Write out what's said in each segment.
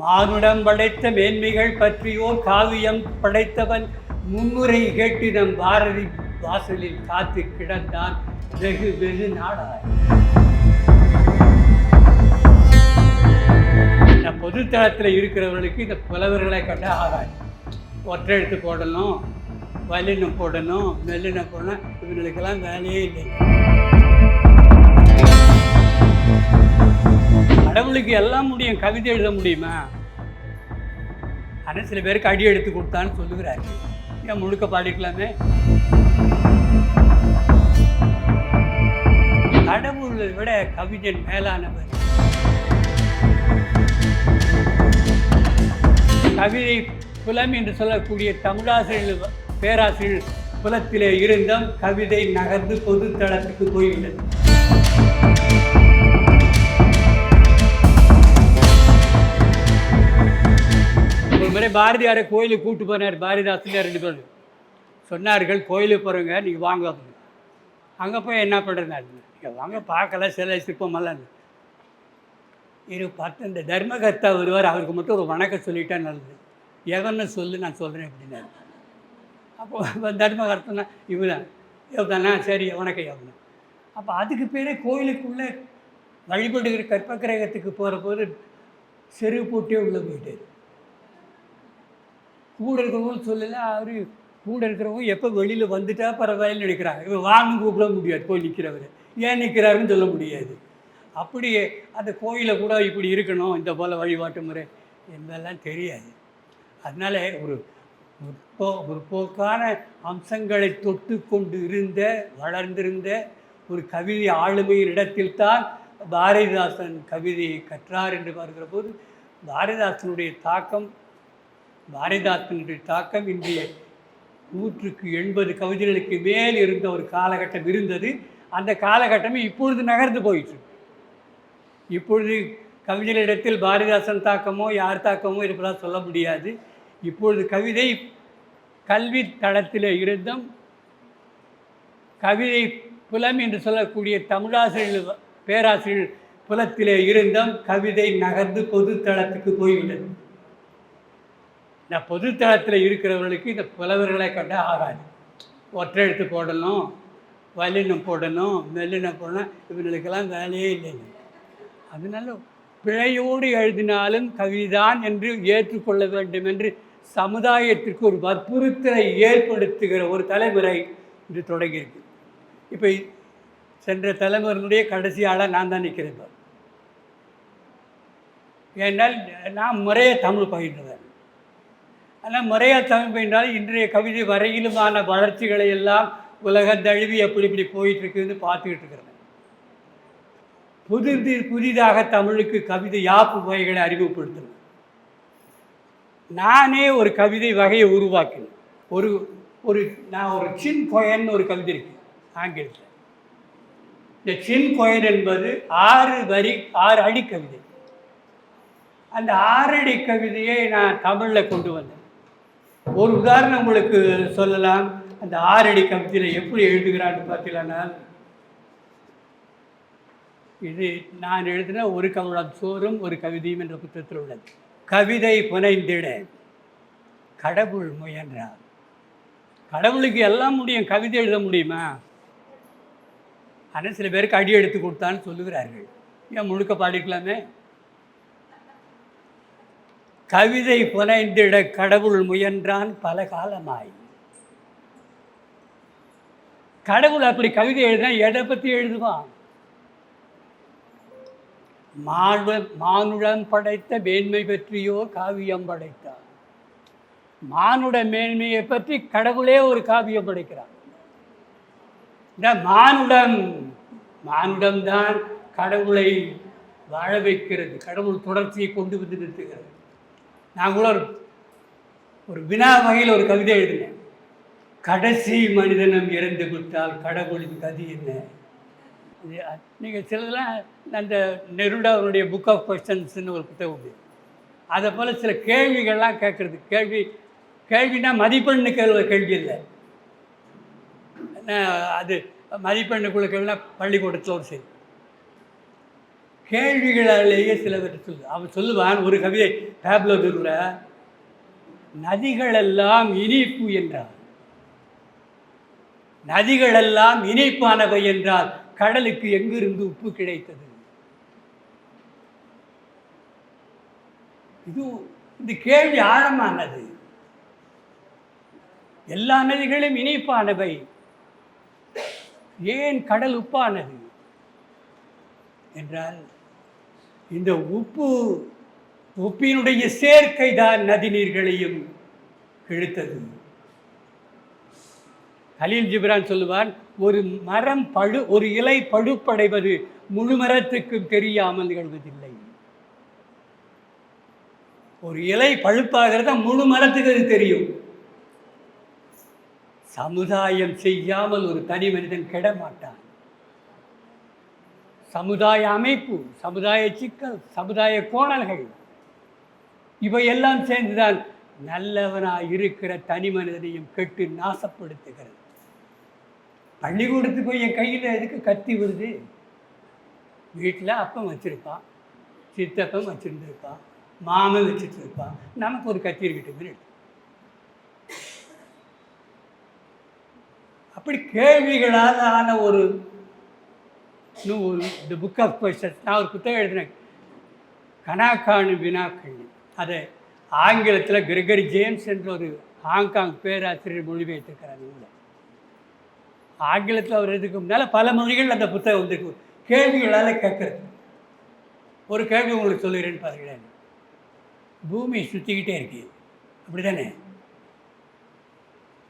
மானுடம் படைத்த மேன்மைகள் பற்றியோ காவியம் படைத்தவன் முன்னுரை கேட்டு நம் பாரதி வாசலில் காத்து கிடந்தான். வெகு வெகு நாளாய். இந்த பொதுத்தளத்தில் இருக்கிறவர்களுக்கு இந்த புலவர்களை கண்ட ஆகாது ஒற்றை எழுத்து போடணும் வல்லினம் போடணும் மெல்லினம் போடணும் இவங்களுக்கெல்லாம் வேலையே இல்லை. கடவுளுக்கு எல்லாம் முடியும் கவிதை எழுத முடியுமா? ஆனால் சில பேருக்கு அடி எடுத்து கொடுத்தான்னு சொல்லுகிறாரு. ஏன் முழுக்க பாடிக்கலாமே? கடவுளை விட கவிஞன் மேலானவர். கவிதை புலம் என்று சொல்லக்கூடிய தமிழாசிரியர் பேராசிரியர் புலத்திலே இருந்தும் கவிதை நகர்ந்து பொது தளத்துக்கு போய்விட்டது. ஒரு முறை பாரதியாரை கோயிலுக்கு கூப்பிட்டு போனார். பாரதிதாசன் ரெண்டு பேரும். சொன்னார்கள் கோயிலுக்கு போகிறவங்க நீங்கள் வாங்க. அப்படின்னு. அங்கே போய் என்ன பண்ணுறேன் நீங்கள் வாங்க பார்க்கல சில சிற்பமெல்லாம். இரு பார்த்து இந்த தர்மகர்த்தா வருவார் அவருக்கு மட்டும் ஒரு வணக்கம் சொல்லிட்டா நல்லது. எவன்னு சொல்லு நான் சொல்கிறேன் அப்படின்னாரு அப்போ தர்மகர்த்தனா இவதான் இவதானா சரி வணக்கம் எவ்வளோ அப்போ அதுக்கு பேரே கோயிலுக்குள்ளே வழிபடுகிற கற்பக்கிரகத்துக்கு போகிற போது செருப்பு உள்ளே போயிட்டார். கூட இருக்கிறவங்களும் சொல்லலை அவர் கூட இருக்கிறவங்க எப்போ வெளியில் வந்துட்டா பரவாயில்ல நினைக்கிறாங்க. இவன் வாங்க கூப்பிட முடியாது போய் நிற்கிறவர் ஏன் நிற்கிறாருன்னு சொல்ல முடியாது. அப்படியே அந்த கோயிலை கூட இப்படி இருக்கணும் இந்த போல் வழிபாட்டு முறை என்பதெல்லாம் தெரியாது. அதனால் ஒரு முற்போ முற்போக்கான அம்சங்களை தொட்டு கொண்டு இருந்த வளர்ந்திருந்த ஒரு கவிதை ஆளுமையின் இடத்தில்தான் பாரதிதாசன் கவிதையை கற்றார் என்று பார்க்கிற போது பாரதிதாசனுடைய தாக்கம் பாரதிதாசனுடைய தாக்கம் இன்றைய நூற்றுக்கு எண்பது கவிதைகளுக்கு மேல் இருந்த ஒரு காலகட்டம் இருந்தது. அந்த காலகட்டமே இப்பொழுது நகர்ந்து போயிற்று. இப்பொழுது கவிஞர்களிடத்தில் பாரதிதாசன் தாக்கமோ யார் தாக்கமோ இருப்பதாக சொல்ல முடியாது. இப்பொழுது கவிதை கல்வி தளத்தில் இருந்தும் கவிதை புலம் என்று சொல்லக்கூடிய தமிழாசிரியர் பேராசிரியர் புலத்திலே இருந்தும் கவிதை நகர்ந்து பொது தளத்துக்கு போய்விட்டது. இந்த பொதுத்தளத்தில் இருக்கிறவர்களுக்கு இந்த புலவர்களை கண்ட ஆகாது ஒற்றை எழுத்து போடணும் வல்லினம் போடணும் மெல்லினம் போடணும் இவங்களுக்கெல்லாம் வேலையே இல்லைங்க. அதனால பிழையோடு எழுதினாலும் கவிதான் என்று ஏற்றுக்கொள்ள வேண்டும் என்று சமுதாயத்திற்கு ஒரு வற்புறுத்தலை ஏற்படுத்துகிற ஒரு தலைமுறை இது தொடங்கியிருக்கு. இப்போ சென்ற தலைமுறையினுடைய கடைசி ஆளாக நான் தான் நிற்கிறேன் இப்போ ஏன்னால் நான் முறையே தமிழ் பயின்றவன் ஆனால் முறையாக தமிழ் பயின்றால் இன்றைய கவிதை வரையிலுமான வளர்ச்சிகளை எல்லாம் உலக தழுவி எப்படி இப்படி போயிட்டுருக்குன்னு பார்த்துக்கிட்டு இருக்கிறேன் புதிது புதிதாக தமிழுக்கு கவிதை யாப்பு வகைகளை அறிமுகப்படுத்தணும் நானே ஒரு கவிதை வகையை உருவாக்கினேன். ஒரு ஒரு நான் ஒரு சின் கொயன் ஒரு கவிதை இருக்கு ஆங்கிலத்தில். இந்த சின் கொயன் என்பது ஆறு வரி ஆறு அடி கவிதை. அந்த ஆறடி கவிதையை நான் தமிழில் கொண்டு வந்தேன். ஒரு உதாரணம் உங்களுக்கு சொல்லலாம். அந்த ஆறடி கவிதையில் எப்படி எழுதுகிறான்னு பார்த்தீங்கன்னா இது நான் எழுதின ஒரு கவலம் சோறும் ஒரு கவிதையும் என்ற புத்தகத்தில் உள்ளது. கவிதை புனைந்திட கடவுள் முயன்றார். கடவுளுக்கு எல்லாம் முடியும். கவிதை எழுத முடியுமா? ஆனால் சில பேருக்கு அடி எடுத்து கொடுத்தான்னு சொல்லுகிறார்கள். ஏன் முழுக்க பாடிக்கலாமே? கவிதை புனைந்திட கடவுள் முயன்றான் பல காலமாய். கடவுள் அப்படி கவிதை எழுதினா எதை பற்றி எழுதுவான்? மானுட மானுடம் படைத்த மேன்மை பற்றியோ காவியம் படைத்தார். மானுட மேன்மையை பற்றி கடவுளே ஒரு காவியம் படைக்கிறார். இந்த மானுடம் மானுடம்தான் கடவுளை வாழ வைக்கிறது கடவுள் தொடர்ச்சியை கொண்டு வந்து நிறுத்துகிறது. நான் கூட ஒரு ஒரு வினா வகையில் ஒரு கவிதை எழுதினேன். கடைசி மனிதனம் இறந்து விட்டால் கடவுளின் கதி என்ன? நீங்கள் சிலதெல்லாம் அந்த நெருடா அவருடைய புக் ஆஃப் கொஸ்டன்ஸ்னு ஒரு புத்தகம் உண்டு. அதை போல் சில கேள்விகள்லாம் கேட்குறது. கேள்வி கேள்வினா மதிப்பெண்ணு கேள்வி கேள்வி இல்லை. என்ன அது மதிப்பெண்ணுக்குள்ள கேள்வினா பள்ளிக்கூடத்தில் ஒரு சரி. கேள்விகளாலேயே சிலவற்றை சொல்லு. அவன் சொல்லுவான் ஒரு கவிதை டேப்லோ தெருவில் நதிகளெல்லாம் இனிப்பு என்றார் நதிகளெல்லாம் இனிப்பானவை என்றால் கடலுக்கு எங்கிருந்து உப்பு கிடைத்தது? இது இந்த கேள்வி ஆழமானது. எல்லா நதிகளும் இனிப்பானவை. ஏன் கடல் உப்பானது? என்றால் இந்த உப்பு உப்பினுடைய சேர்க்கை தான் நதிநீர்களையும் இழுத்தது கலீல் ஜிப்ரான் சொல்லுவான் ஒரு மரம் பழு ஒரு இலை பழுப்படைவது முழு மரத்துக்கும் தெரியாமல் நிகழ்வதில்லை. ஒரு இலை பழுப்பாகிறத முழு மரத்துக்கு அது தெரியும். சமுதாயம் செய்யாமல் ஒரு தனி மனிதன் கெட மாட்டான் சமுதாய அமைப்பு சமுதாய சிக்கல் சமுதாய கோணல்கள் இவையெல்லாம் சேர்ந்துதான் நல்லவனாக இருக்கிற தனி மனிதனையும் கெட்டு நாசப்படுத்துகிறது. பள்ளிக்கூடத்துக்கு போய் என் கையில் எதுக்கு கத்தி விடுது வீட்டில் அப்பம் வச்சுருப்பான் சித்தப்பம் வச்சுருந்துருப்பான் மாமன் வச்சுட்டு இருப்பான் நமக்கு ஒரு கத்தி இருக்கட்டும் அப்படி கேள்விகளால் ஆன ஒரு நூல் த புக் ஆஃப் கொஸ்டன்ஸ் நான் ஒரு புத்தகம் எழுதினேன். கனாக்கானு வினாக்கண்ணு அதை ஆங்கிலத்தில் கிரெகரி ஜேம்ஸ் என்ற ஒரு ஹாங்காங் பேராசிரியர் மொழிபெயர்த்திருக்கிறார் நூலை. ஆங்கிலத்தில் அவர் இதுக்கு முன்னால் பல மொழிகள் அந்த புத்தகம் வந்து கேள்விகளால் கேட்குறது. ஒரு கேள்வி உங்களுக்கு சொல்லுகிறேன்னு பாருங்களேன். பூமி சுற்றிக்கிட்டே இருக்கு. அப்படி தானே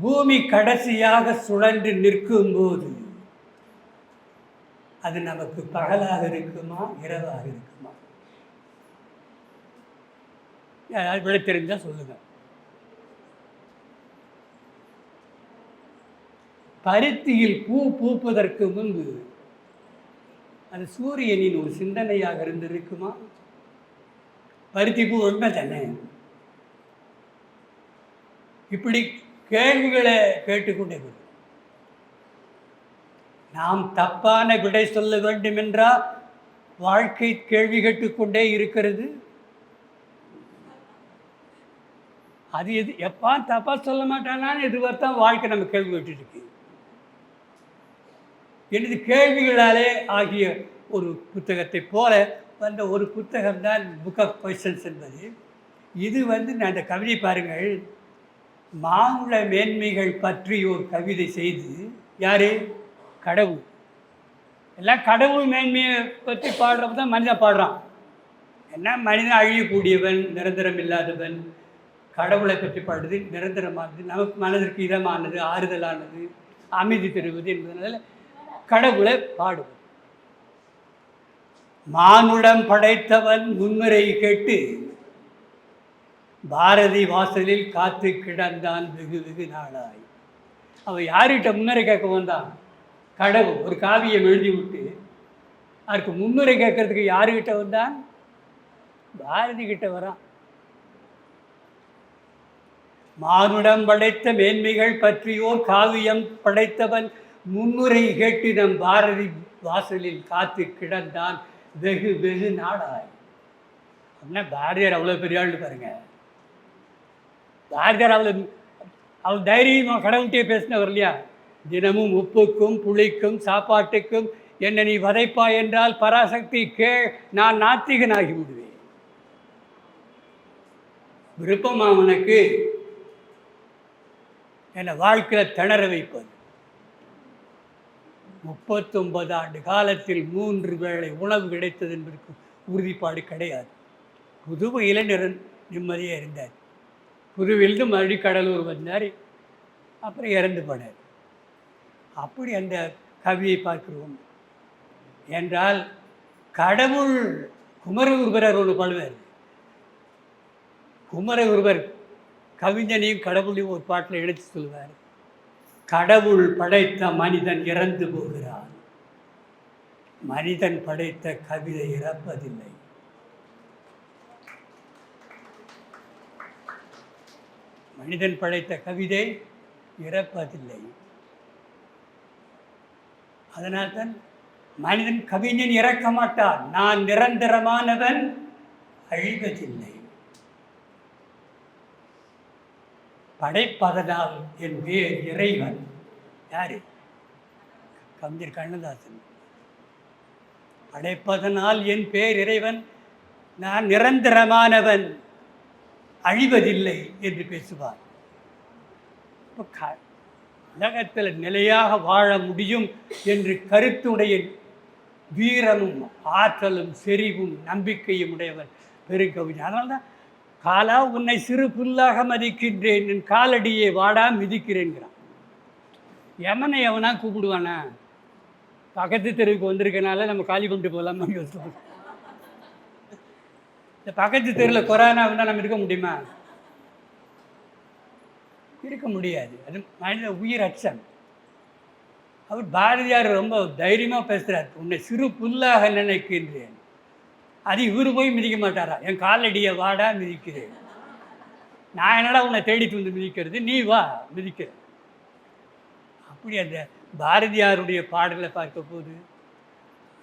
பூமி கடைசியாக சுழன்று நிற்கும்போது அது நமக்கு பகலாக இருக்குமா இரவாக இருக்குமா யாராவது விட தெரிஞ்சால் சொல்லுங்கள் பருத்தியில் பூ பூப்பதற்கு முன்பு அது சூரியனின் ஒரு சிந்தனையாக இருந்திருக்குமா? பருத்தி பூ உண்மை தானே இப்படி கேள்விகளை கேட்டுக்கொண்டே நாம் தப்பான விடை சொல்ல வேண்டும் என்றால் வாழ்க்கை கேள்வி கேட்டுக்கொண்டே இருக்கிறது. அது எது எப்பா தப்பா சொல்ல மாட்டானான்னு எதுவார்த்தான் வாழ்க்கை நம்ம கேள்வி கேட்டுருக்கு எனது கேள்விகளாலே ஆகிய ஒரு புத்தகத்தை போல வந்த ஒரு புத்தகம் தான் புக் ஆஃப் கொஸ்டன்ஸ் என்பது. இது வந்து நான் அந்த கவிதை பாருங்கள். மானுட மேன்மைகள் பற்றி ஒரு கவிதை செய்து யாரே? கடவுள். எல்லாம் கடவுள் மேன்மையை பற்றி பாடுறப்ப தான் மனிதன் பாடுறான். என்ன? மனிதன் அழியக்கூடியவன் நிரந்தரம் இல்லாதவன் கடவுளை பற்றி பாடுறது நிரந்தரமானது நமக்கு மனதிற்கு இதமானது ஆறுதலானது அமைதி தருவது என்பதனால கடவுளை பாடுவது மானுடம் படைத்தவன் முன்முறை கேட்டு பாரதி வாசலில் காத்து கிடந்தான் வெகு வெகு நாளாய். அவன் யார்கிட்ட முன்னுரை கேட்க வந்தான்? கடவுள் ஒரு காவியம் எழுதி விட்டு அதுக்கு முன்னுரை கேட்கறதுக்கு யாருக்கிட்ட வந்தான்? பாரதி கிட்ட வரான். மானுடம் படைத்த மேன்மைகள் பற்றியோர் காவியம் படைத்தவன் முன்னுரை கேட்டு நம் பாரதி வாசலில் காத்து கிடந்தான். வெகு வெகு நாளாய். அப்படின்னா பாரதியார் அவ்வளோ பெரிய ஆள் பாருங்க. பாரதியார் அவ்வளோ அவள் தைரியமாக கடவுள்கிட்டே பேசினவர் இல்லையா? தினமும் உப்புக்கும் புளிக்கும் சாப்பாட்டுக்கும் என்னை நீ வதைப்பாய் என்றால் பராசக்தி கே நான் நாத்திகனாகி விடுவேன். விருப்பமா உனக்கு. என்னை வாழ்க்கையில் திணற வைப்பது. முப்பத்தொன்பது ஆண்டு காலத்தில் மூன்று வேளை உணவு கிடைத்தது என்பதற்கு உறுதிப்பாடு கிடையாது. புதுவையில் நிற நிம்மதியாக இருந்தார். புதுவையிலிருந்து மறுபடி கடலூர் வந்தார். அப்புறம் இறந்து போனார். அப்படி அந்த கவியை பார்க்கிறோம். என்றால் கடவுள் குமரகுருபரர் ஒன்று பாடுவார். குமரகுருபர் கவிஞனையும் கடவுளையும் ஒரு பாட்டில் எடுத்து சொல்வார் கடவுள் படைத்த மனிதன் இறந்து போகிறான். மனிதன் படைத்த கவிதை இறப்பதில்லை. மனிதன் படைத்த கவிதை இறப்பதில்லை. அதனால்தான் மனிதன் கவிஞன் இறக்க மாட்டான். நான் நிரந்தரமானவன் அழிவதில்லை. படைப்பதனால் என் வேர் இறைவன். யாரு? கவிஞர் கண்ணதாசன். படைப்பதனால் என் பேர் இறைவன். நான் நிரந்தரமானவன் அழிவதில்லை என்று பேசுவார். இப்போ க உலகத்தில் நிலையாக வாழ முடியும் என்று கருத்துடைய வீரமும் ஆற்றலும் செறிவும் நம்பிக்கையும் உடையவர் பெருங்கவிஞர். அதனால தான் காலா உன்னை சிறு புல்லாக மதிக்கின்றேன் என் காலடியை வாடா மிதிக்கிறேங்கிறான் எமனை எவனா கூப்பிடுவானா? பக்கத்து தெருவுக்கு வந்திருக்கனால நம்ம காலி கொண்டு போகலாமா யோசிப்போம் இந்த பக்கத்து தெருவில் கொரோனா வந்தால் நம்ம இருக்க முடியுமா? இருக்க முடியாது. அது மனித உயிர் அச்சம். அவர் பாரதியார் ரொம்ப தைரியமாக பேசுகிறார் உன்னை சிறு புல்லாக நினைக்கின்றேன். அது இவர் போய் மிதிக்க மாட்டாரா? என் காலடியை வாடா மிதிக்கிறேன். நான் என்னடா உன்னை தேடிட்டு வந்து மிதிக்கிறது? நீ வா மிதிக்கிற அப்படி அந்த பாரதியாருடைய பாடலை பார்க்க போது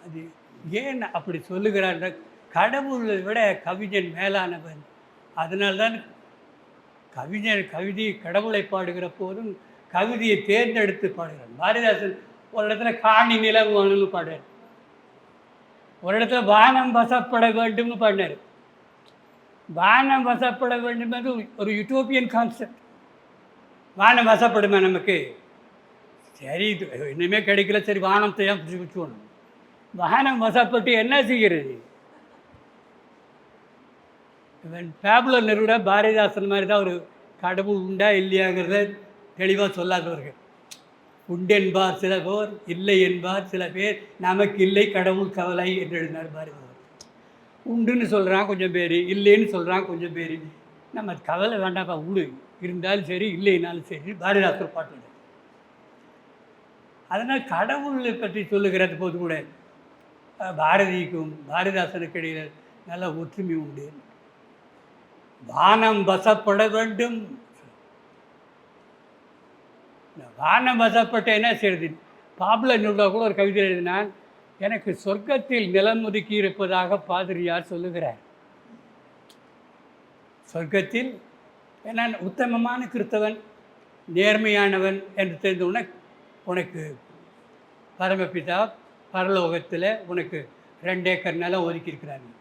அது ஏன் அப்படி சொல்லுகிறார்? கடவுளை விட கவிஞன் மேலானவன். அதனால்தான் கவிஞர் கவிதை கடவுளை பாடுகிற போதும் கவிதையை தேர்ந்தெடுத்து பாடுகிறார். பாரதிதாசன் ஒரு இடத்துல காணி நிலவு வேணும்னு பாடுறார். ஒரு இடத்துல வானம் வசப்பட வேண்டும்னு பாடினார் வானம் வசப்பட வேண்டும் என்று ஒரு யூட்டோப்பியன் கான்செப்ட் வானம் வசப்படுமா நமக்கு? சரி இது கிடைக்கல. சரி வானத்தை ஏன் பிடிச்சி வச்சுக்கணும் வானம் வசப்பட்டு என்ன செய்கிறது? பேபுலர் நெருட பாரதிதாசன் மாதிரி தான் ஒரு கடவுள் உண்டா இல்லையாங்கிறத தெளிவாக சொல்லாதவர்கள். உண்டென்பார் சில பேர் இல்லை என்பார் சில பேர் நமக்கு இல்லை கடவுள் கவலை என்று எழுதினார் பாரதிதாசன். உண்டுன்னு சொல்கிறான் கொஞ்சம் பேர் இல்லைன்னு சொல்கிறான் கொஞ்சம் பேர். நம்ம கவலை வேண்டாம்ப்பா உண்டு. இருந்தாலும் சரி இல்லைனாலும் சரி பாரதிதாசர் பாட்டு அதனால் கடவுளை பற்றி சொல்லுகிறது போது கூட பாரதிக்கும் பாரதிதாசனுக்கு இடையில் நல்ல ஒற்றுமை உண்டு. வானம் வசப்பட வேண்டும். வானம் வசப்பட்ட என்ன செய்யுது பாப்புலர் நூலில் கூட ஒரு கவிதை எழுதினான் எனக்கு சொர்க்கத்தில் நிலம் ஒதுக்கி இருப்பதாக பாதிரியார் சொல்லுகிறார். சொர்க்கத்தில் ஏன்னா உத்தமமான கிறிஸ்தவன் நேர்மையானவன் என்று தெரிந்தவுடனே உனக்கு பரமபிதா பரலோகத்தில் உனக்கு ரெண்டு ஏக்கர் நிலம் ஒதுக்கியிருக்கிறாங்க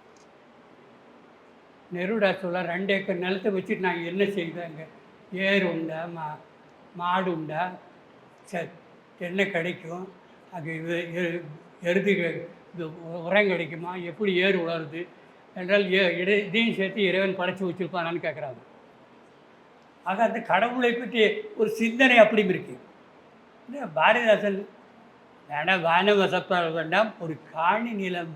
நெருடா சொல்ல ரெண்டு ஏக்கர் நிலத்தை வச்சுட்டு நாங்கள் என்ன செய்வேங்க? ஏர் உண்டா? மா மாடு உண்டா? ச என்ன கிடைக்கும்? அங்கே இது எருது இது உரம் கிடைக்குமா? எப்படி ஏர் உலருது? என்றால் ஏ இடை இதையும் சேர்த்து இறைவன் படைச்சி வச்சுருப்பானான்னு கேட்குறாங்க ஆக அந்த கடவுளை பற்றி ஒரு சிந்தனை அப்படியும் இருக்குது இந்த பாரதிதாசன் வேணாம் வானம் வேண்டாம் ஒரு காணி நிலம்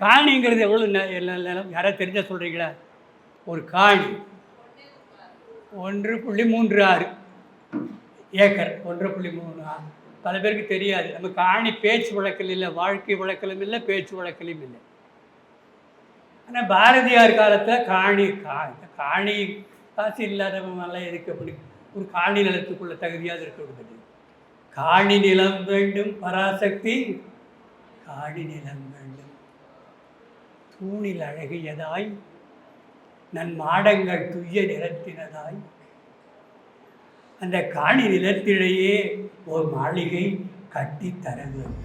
காணிங்கிறது எவ்வளோ நிலம் யாராவது தெரிஞ்சால் சொல்கிறீங்களா ஒரு காணி. ஒன்று புள்ளி மூன்று ஆறு ஏக்கர். ஒன்று புள்ளி மூணு ஆறு. பல பேருக்கு தெரியாது. நம்ம காணி பேச்சு வழக்கில் இல்லை வாழ்க்கை வழக்கிலும் இல்லை பேச்சு வழக்கிலும் இல்லை. ஆனால் பாரதியார் காலத்தில் காணி கா காணி காசு இல்லாதவங்களாம் இருக்கு அப்படி ஒரு காணி நிலத்துக்குள்ள தகுதியாக இருக்க காணி நிலம் வேண்டும் பராசக்தி. காணி நிலம் வேண்டும் தூணில் அழகியதாய் நன் மாடங்கள் துய்ய நிறத்தினதாய். அந்த காணி நிலத்திலேயே ஒரு மாளிகை கட்டித் தர வேண்டும்